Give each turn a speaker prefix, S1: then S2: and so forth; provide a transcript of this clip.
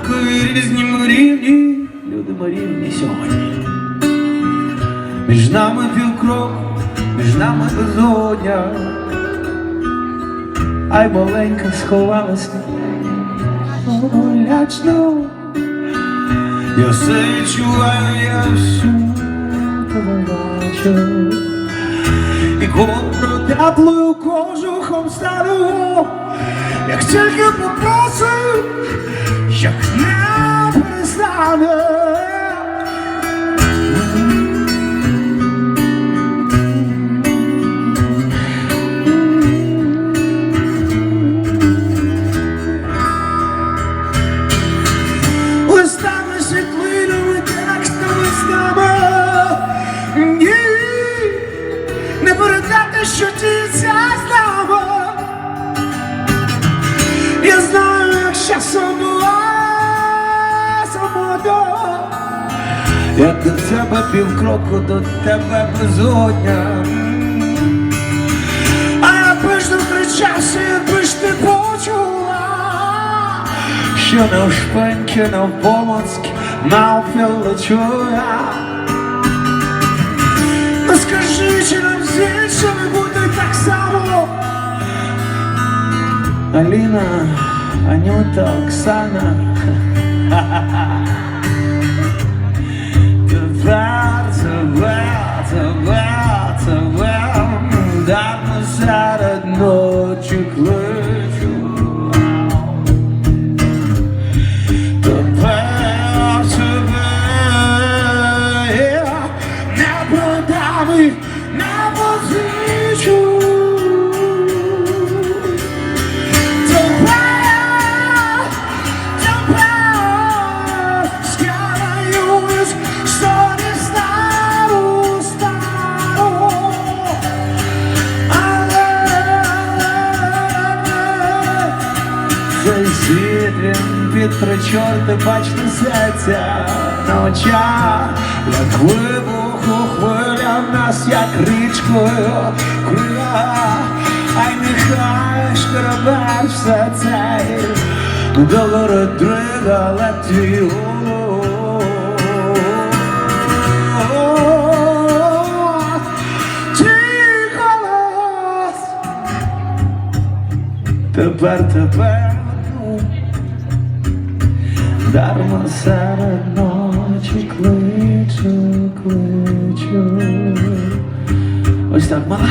S1: однакові різні рівні, люди ми рівні сьогодні. Між нами півкроку, між нами безодня, ай маленька сховалась лячно. Я все відчуваю, я всю тебе бачу. І ковдру теплою кожухом стану, як тільки попросив, як не перестане. Листами, світлинами, текстами нами. Ні, передати, що Як до тебе півкроку, до тебе безодня. А я пишно кричався, якби ти почула, що не у шпеньки, не в помацьки, навпіл я. Ну скажи, чи нам з іншими буде так само? Аліна, Анюта, Оксана. Тепер, тепер, причорти бачити серця на очах, як вибуху хвиля в нас, як річкою крила, ай нехай ж корабель все цей до дрига летів. Тихо нас Тепер, тепер дарма серед ночі кличу, кличу. Ось так мала.